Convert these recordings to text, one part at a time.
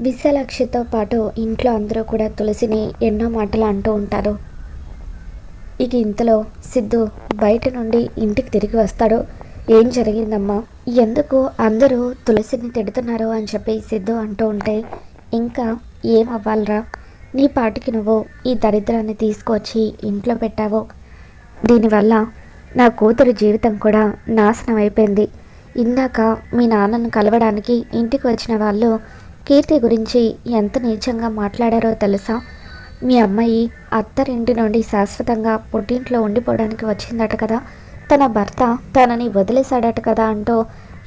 విశాలక్షితో పాటు ఇంట్లో అందరూ కూడా తులసిని ఎన్నో మాటలు అంటూ ఉంటారు. ఇక ఇంతలో సిద్ధు బయట నుండి ఇంటికి తిరిగి వస్తాడు. ఏం జరిగిందమ్మా? ఎందుకు అందరూ తులసిని తిడుతున్నారు అని చెప్పి సిద్ధు అంటూ ఉంటే ఇంకా ఏం అవ్వాలరా నీ పాటికి నువ్వు ఈ దరిద్రాన్ని తీసుకొచ్చి ఇంట్లో పెట్టావు. దీనివల్ల నా కూతురు జీవితం కూడా నాశనం అయిపోయింది. ఇందాక మీ నాన్నను కలవడానికి ఇంటికి వచ్చిన వాళ్ళు కీర్తి గురించి ఎంత నీచంగా మాట్లాడారో తెలుసా? మీ అమ్మాయి అత్తరింటి నుండి శాశ్వతంగా పుట్టింట్లో ఉండిపోవడానికి వచ్చిందట కదా? తన భర్త తనని వదిలేశాడట కదా అంటూ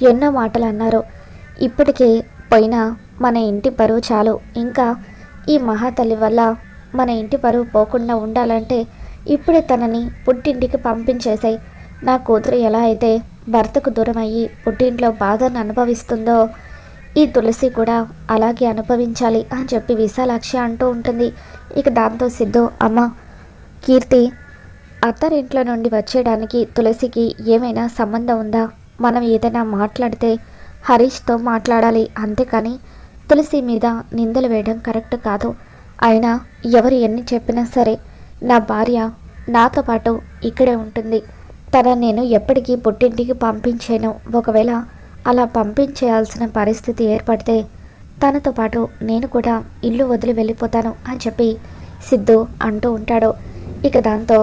ఎన్నో మాటలు అన్నారు. ఇప్పటికే పోయిన మన ఇంటి పరువు చాలు. ఇంకా ఈ మహాతల్లి వల్ల మన ఇంటి పరువు పోకుండా ఉండాలంటే ఇప్పుడే తనని పుట్టింటికి పంపించేసాయి. నా కూతురు ఎలా అయితే భర్తకు దూరమయ్యి పుట్టింట్లో బాధను అనుభవిస్తుందో ఈ తులసి కూడా అలాగే అనుభవించాలి అని చెప్పి విశాలాక్షి అంటూ ఉంటుంది. ఇక దాంతో సిద్ధు అమ్మ కీర్తి అత్తారింట్లో నుండి వచ్చేయడానికి తులసికి ఏమైనా సంబంధం ఉందా? మనం ఏదైనా మాట్లాడితే హరీష్తో మాట్లాడాలి అంతేకాని తులసి మీద నిందలు వేయడం కరెక్ట్ కాదు. అయినా ఎవరు ఎన్ని చెప్పినా సరే నా భార్య నాతో పాటు ఇక్కడే ఉంటుంది. తన నేను ఎప్పటికీ పుట్టింటికి పంపించాను. ఒకవేళ అలా పంపించేయాల్సిన పరిస్థితి ఏర్పడితే తనతో పాటు నేను కూడా ఇల్లు వదిలి వెళ్ళిపోతాను అని చెప్పి సిద్ధు అంటూ ఉంటాడు. ఇక దాంతో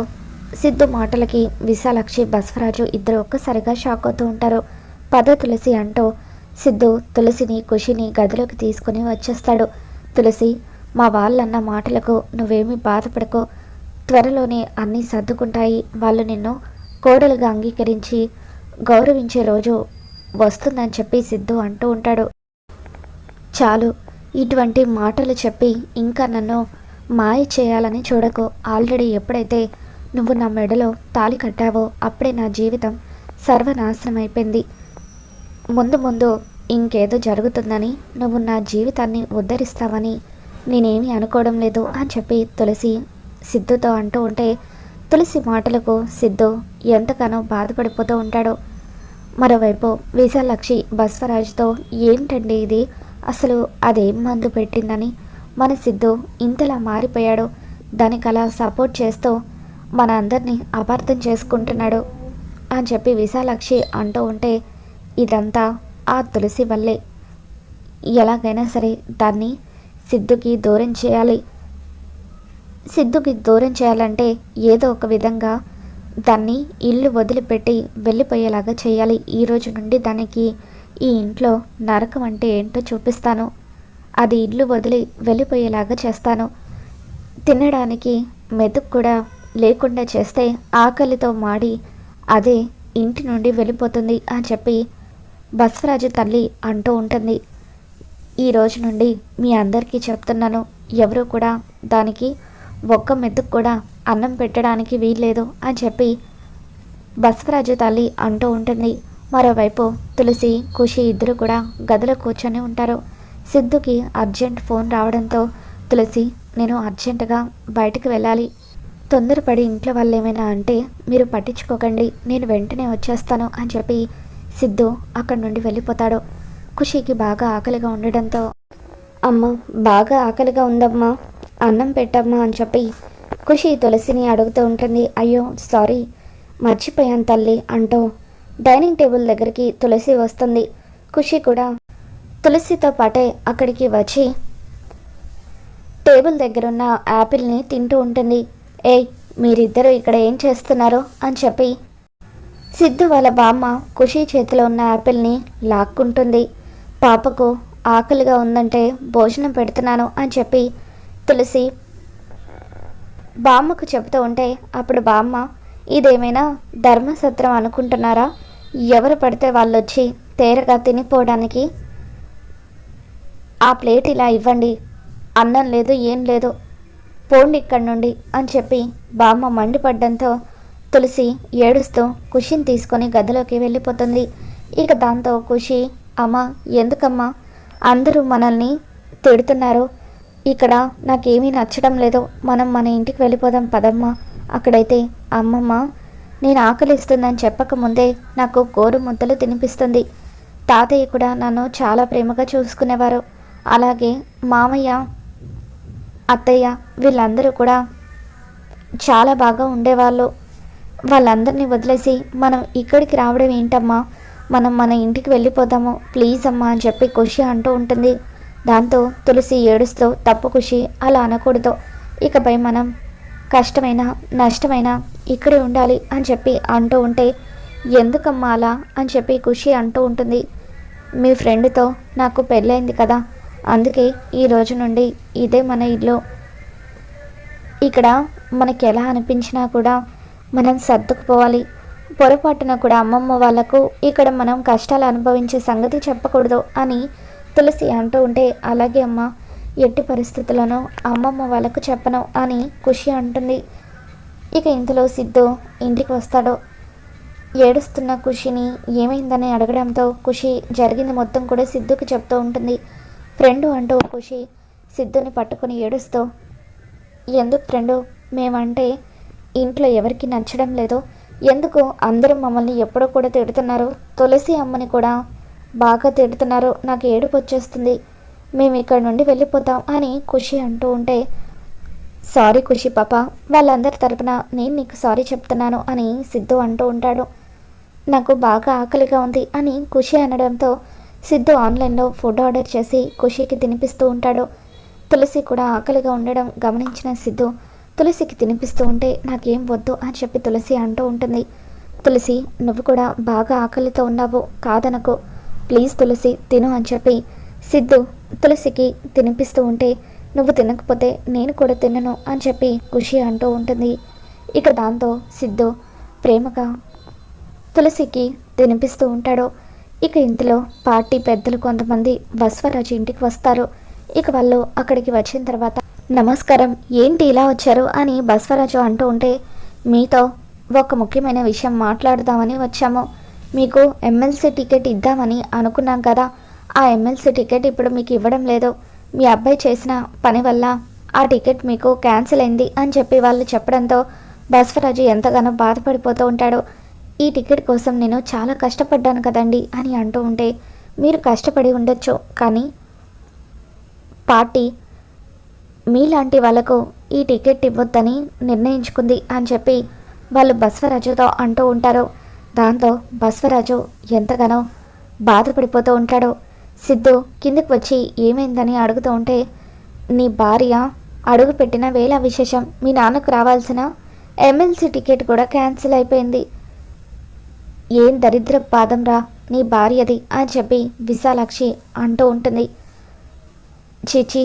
సిద్ధు మాటలకి విశాలక్షి బసవరాజు ఇద్దరు ఒక్కసారిగా షాక్ అవుతూ ఉంటారు. పద తులసి అంటూ సిద్ధు తులసిని ఖుషిని గదిలోకి తీసుకుని వచ్చేస్తాడు. తులసి మా వాళ్ళన్న మాటలకు నువ్వేమీ బాధపడకో. త్వరలోనే అన్నీ సర్దుకుంటాయి. వాళ్ళు నిన్ను కోడలుగా అంగీకరించి గౌరవించే రోజు వస్తుందని చెప్పి సిద్ధు అంటూ ఉంటాడు. చాలు ఇటువంటి మాటలు చెప్పి ఇంకా నన్ను మాయ చేయాలని చూడకు. ఆల్రెడీ ఎప్పుడైతే నువ్వు నా మెడలో తాళి కట్టావో అప్పుడే నా జీవితం సర్వనాశనం అయిపోయింది ముందు ముందు ఇంకేదో జరుగుతుందని నువ్వు నా జీవితాన్ని ఉద్ధరిస్తావని నేనేమీ అనుకోవడం లేదు అని చెప్పి తులసి సిద్ధుతో అంటూ ఉంటే తులసి మాటలకు సిద్ధు ఎంతగానో బాధపడిపోతూ ఉంటాడో. మరోవైపు విశాలక్షి బస్వరాజ్తో ఏంటండి ఇది? అసలు అదేం మందు పెట్టిందని మన సిద్ధు ఇంతలా మారిపోయాడు. దానికి అలా సపోర్ట్ చేస్తూ మన అందరినీ అపార్థం చేసుకుంటున్నాడు అని చెప్పి విశాలక్షి అంటూ ఉంటే ఇదంతా ఆ తులసి వల్లే. ఎలాగైనా సరే దాన్ని సిద్ధుకి దూరం చేయాలి. సిద్ధుకి దూరం చేయాలంటే ఏదో ఒక విధంగా దాన్ని ఇల్లు వదిలిపెట్టి వెళ్ళిపోయేలాగా చేయాలి. ఈ రోజు నుండి దానికి ఈ ఇంట్లో నరకం అంటే ఏంటో చూపిస్తాను. అది ఇల్లు వదిలి వెళ్ళిపోయేలాగా చేస్తాను. తినడానికి మెతుకు కూడా లేకుండా చేస్తే ఆకలితో మాడి అదే ఇంటి నుండి వెళ్ళిపోతుంది అని చెప్పి బస్వరాజు తల్లి అంటూ ఉంటుంది. ఈ రోజు నుండి మీ అందరికీ చెప్తున్నాను. ఎవరు కూడా దానికి ఒక్క మెతుకు కూడా అన్నం పెట్టడానికి వీల్లేదు అని చెప్పి బసవరాజు తల్లి అంటూ ఉంటుంది. మరోవైపు తులసి ఖుషి ఇద్దరు కూడా గదిలో కూర్చొని ఉంటారు. సిద్ధుకి అర్జెంట్ ఫోన్ రావడంతో తులసి నేను అర్జెంటుగా బయటకు వెళ్ళాలి. తొందరపడి ఇంట్లో వాళ్ళు ఏమైనా అంటే మీరు పట్టించుకోకండి నేను వెంటనే వచ్చేస్తాను అని చెప్పి సిద్ధు అక్కడి నుండి వెళ్ళిపోతాడు. ఖుషికి బాగా ఆకలిగా ఉండడంతో అమ్మ బాగా ఆకలిగా ఉందమ్మా అన్నం పెట్టమ్మా అని చెప్పి ఖుషి తులసిని అడుగుతూ ఉంటుంది. అయ్యో సారీ మర్చిపోయాను తల్లి అంటూ డైనింగ్ టేబుల్ దగ్గరికి తులసి వస్తుంది. ఖుషి కూడా తులసితో పాటే అక్కడికి వచ్చి టేబుల్ దగ్గర ఉన్న యాపిల్ని తింటూ ఉంటుంది. ఏయ్ మీరిద్దరూ ఇక్కడ ఏం చేస్తున్నారు? అని చెప్పి సిద్ధు వాళ్ళ బామ్మ ఖుషి చేతిలో ఉన్న యాపిల్ని లాక్కుంటుంది. పాపకు ఆకలిగా ఉందంటే భోజనం పెడుతున్నాను అని చెప్పి తులసి బామ్మకు చెబుతూ ఉంటే అప్పుడు బామ్మ ఇదేమైనా ధర్మసత్రం అనుకుంటున్నారా? ఎవరు పడితే వాళ్ళు వచ్చి తేరగా తినిపోవడానికి? ఆ ప్లేట్ ఇలా ఇవ్వండి. అన్నం లేదు ఏం లేదు. పోండి ఇక్కడి నుండి అని చెప్పి బామ్మ మండిపడ్డంతో తులసి ఏడుస్తూ కుషిని తీసుకొని గదిలోకి వెళ్ళిపోతుంది. ఇక దాంతో కుషి అమ్మ ఎందుకమ్మా? అందరూ మనల్ని తిడుతున్నారు. ఇక్కడ నాకేమీ నచ్చడం లేదు. మనం మన ఇంటికి వెళ్ళిపోదాం పదమ్మా. అక్కడైతే అమ్మమ్మ నేను ఆకలిస్తుందని చెప్పకముందే నాకు గోరు ముద్దలు తినిపిస్తుంది. తాతయ్య కూడా నన్ను చాలా ప్రేమగా చూసుకునేవారు. అలాగే మామయ్య అత్తయ్య వీళ్ళందరూ కూడా చాలా బాగా ఉండేవాళ్ళు. వాళ్ళందరినీ వదిలేసి మనం ఇక్కడికి రావడం ఏంటమ్మా? మనం మన ఇంటికి వెళ్ళిపోదాము. ప్లీజ్ అమ్మా అని చెప్పి ఖుషి అంటూ ఉంటుంది. దాంతో తులసి ఏడుస్తూ తప్పు ఖుషి అలా అనకూడదు. ఇకపై మనం కష్టమైన నష్టమైన ఇక్కడే ఉండాలి అని చెప్పి అంటూ ఉంటే ఎందుకమ్మా అలా? అని చెప్పి ఖుషి అంటూ ఉంటుంది. మీ ఫ్రెండ్తో నాకు పెళ్ళైంది కదా. అందుకే ఈ రోజు నుండి ఇదే మన ఇల్లు. ఇక్కడ మనకి ఎలా అనిపించినా కూడా మనం సర్దుకుపోవాలి. పొరపాటున కూడా అమ్మమ్మ వాళ్ళకు ఇక్కడ మనం కష్టాలు అనుభవించే సంగతి చెప్పకూడదు అని తులసి అంటూ ఉంటే అలాగే అమ్మ ఎట్టి పరిస్థితులను అమ్మమ్మ వాళ్ళకు చెప్పను అని ఖుషి అంటుంది. ఇక ఇంతలో సిద్ధు ఇంటికి వస్తాడు. ఏడుస్తున్న ఖుషిని ఏమైందని అడగడంతో ఖుషి జరిగింది మొత్తం కూడా సిద్ధుకి చెప్తూ ఉంటుంది. ఫ్రెండ్ అంటూ ఖుషి సిద్ధుని పట్టుకొని ఏడుస్తూ ఎందుకు ఫ్రెండు మేమంటే ఇంట్లో ఎవరికి నచ్చడం లేదు. ఎందుకు అందరూ మమ్మల్ని ఎప్పుడో కూడా తిడుతున్నారు? తులసి అమ్మని కూడా బాగా తిడుతున్నారు. నాకు ఏడుపు వచ్చేస్తుంది. మేము ఇక్కడ నుండి వెళ్ళిపోతాం అని ఖుషి అంటూ ఉంటే సారీ ఖుషి పాప వాళ్ళందరి తరపున నేను నీకు సారీ చెప్తున్నాను అని సిద్ధు అంటూ ఉంటాడు. నాకు బాగా ఆకలిగా ఉంది అని ఖుషి అనడంతో సిద్ధు ఆన్లైన్లో ఫుడ్ ఆర్డర్ చేసి ఖుషికి తినిపిస్తూ ఉంటాడు. తులసి కూడా ఆకలిగా ఉండడం గమనించిన సిద్ధు తులసికి తినిపిస్తూ ఉంటే నాకేం వద్దు అని చెప్పి తులసి అంటూ ఉంటుంది. తులసి నువ్వు కూడా బాగా ఆకలితో ఉన్నావు కాదనకు. ప్లీజ్ తులసి తిను అని చెప్పి సిద్ధు తులసికి తినిపిస్తూ ఉంటే నువ్వు తినకపోతే నేను కూడా తినను అని చెప్పి ఖుషి అంటూ ఉంటుంది. ఇక దాంతో సిద్ధు ప్రేమగా తులసికి తినిపిస్తూ ఉంటాడు. ఇక ఇంతలో పార్టీ పెద్దలు కొంతమంది బస్వరాజు ఇంటికి వస్తారు. ఇక వాళ్ళు అక్కడికి వచ్చిన తర్వాత నమస్కారం ఏంటి ఇలా వచ్చారు? అని బస్వరాజు అంటూ ఉంటే మీతో ఒక ముఖ్యమైన విషయం మాట్లాడదామని వచ్చాము. మీకు ఎమ్మెల్సీ టికెట్ ఇద్దామని అనుకున్నాం కదా. ఆ ఎమ్మెల్సీ టికెట్ ఇప్పుడు మీకు ఇవ్వడం లేదు. మీ అబ్బాయి చేసిన పని వల్ల ఆ టికెట్ మీకు క్యాన్సిల్ అయింది అని చెప్పి వాళ్ళు చెప్పడంతో బస్వరాజు ఎంతగానో బాధపడిపోతూ ఉంటాడు. ఈ టికెట్ కోసం నేను చాలా కష్టపడ్డాను కదండి అని అంటూ ఉంటే మీరు కష్టపడి ఉండొచ్చు కానీ పార్టీ మీలాంటి వాళ్ళకు ఈ టికెట్ ఇవ్వొద్దని నిర్ణయించుకుంది అని చెప్పి వాళ్ళు బస్వరాజుతో అంటూ ఉంటారు. దాంతో బస్వరాజు ఎంతగానో బాధపడిపోతూ ఉంటాడు. సిద్ధు కిందకి వచ్చి ఏమైందని అడుగుతూ ఉంటే నీ భార్య అడుగు పెట్టిన వేళ విశేషం మీ నాన్నకు రావాల్సిన ఎమ్మెల్సీ టికెట్ కూడా క్యాన్సిల్ అయిపోయింది. ఏం దరిద్ర పాదంరా నీ భార్యది అని చెప్పి విశాలాక్షి అంటూ ఉంటుంది. చీచి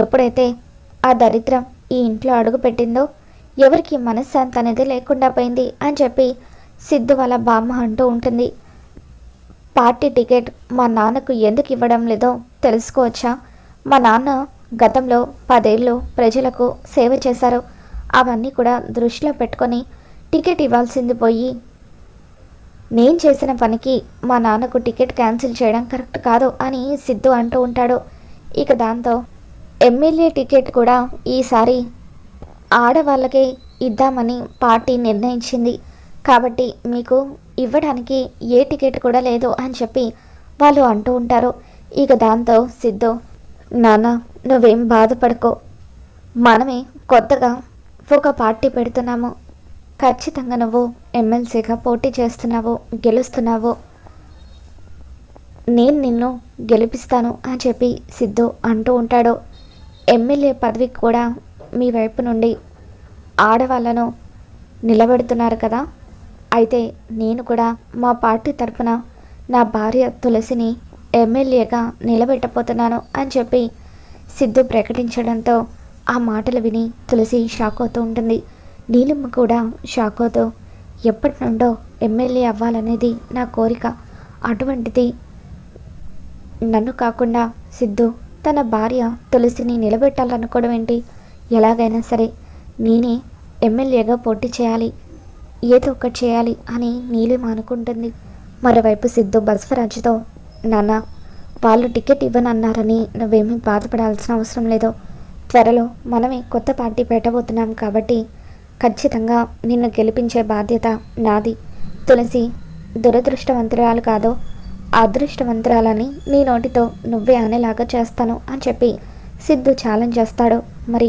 ఎప్పుడైతే ఆ దరిద్రం ఈ ఇంట్లో అడుగు పెట్టిందో ఎవరికి మనశ్శాంతి అనేది లేకుండా పోయింది అని చెప్పి సిద్ధు వాళ్ళ బామ్మ అంటూ ఉంటుంది. పార్టీ టికెట్ మా నాన్నకు ఎందుకు ఇవ్వడం లేదో తెలుసుకోవచ్చా? మా నాన్న గతంలో పదేళ్ళు ప్రజలకు సేవ చేశారు. అవన్నీ కూడా దృష్టిలో పెట్టుకొని టికెట్ ఇవ్వాల్సింది పోయి నేను చేసిన పనికి మా నాన్నకు టికెట్ క్యాన్సిల్ చేయడం కరెక్ట్ కాదు అని సిద్ధు అంటూ ఉంటాడు. ఇక దాంతో ఎమ్మెల్యే టికెట్ కూడా ఈసారి ఆడవాళ్ళకే ఇద్దామని పార్టీ నిర్ణయించింది. కాబట్టి మీకు ఇవ్వడానికి ఏ టికెట్ కూడా లేదు అని చెప్పి వాళ్ళు అంటూ ఉంటారు. ఇక దాంతో సిద్ధు నాన్న నువ్వేం బాధపడుకో. మనమే కొత్తగా ఒక పార్టీ పెడుతున్నాము. ఖచ్చితంగా నువ్వు ఎమ్మెల్సీగా పోటీ చేస్తున్నావు గెలుస్తున్నావు. నేను నిన్ను గెలిపిస్తాను అని చెప్పి సిద్ధు అంటూ ఉంటాడు. ఎమ్మెల్యే పదవికి కూడా మీ వైపు నుండి ఆడవాళ్ళను నిలబెడుతున్నారు కదా. అయితే నేను కూడా మా పార్టీ తరఫున నా భార్య తులసిని ఎమ్మెల్యేగా నిలబెట్టబోతున్నాను అని చెప్పి సిద్ధు ప్రకటించడంతో ఆ మాటలు విని తులసి షాక్ అవుతూ ఉంటుంది. నీలమ్మ కూడా షాక్ అవుతూ ఎప్పటి నుండో ఎమ్మెల్యే అవ్వాలనేది నా కోరిక. అటువంటిది నన్ను కాకుండా సిద్ధు తన భార్య తులసిని నిలబెట్టాలనుకోవడం ఏంటి? ఎలాగైనా సరే నేనే ఎమ్మెల్యేగా పోటీ చేయాలి. ఏదో ఒకటి చేయాలి అని నీలిమ అనుకుంటుంది. మరోవైపు సిద్ధు బస్వరాజుతో నాన్న వాళ్ళు టికెట్ ఇవ్వనన్నారని నువ్వేమీ బాధపడాల్సిన అవసరం లేదు. త్వరలో మనమే కొత్త పార్టీ పెట్టబోతున్నాం కాబట్టి ఖచ్చితంగా నిన్ను గెలిపించే బాధ్యత నాది. తులసి దురదృష్టవంతురాలు కాదో అదృష్టవంతురాలని నీ నోటితో నువ్వే అనేలాగా చేస్తాను అని చెప్పి సిద్ధు ఛాలెంజ్ చేస్తాడు. మరి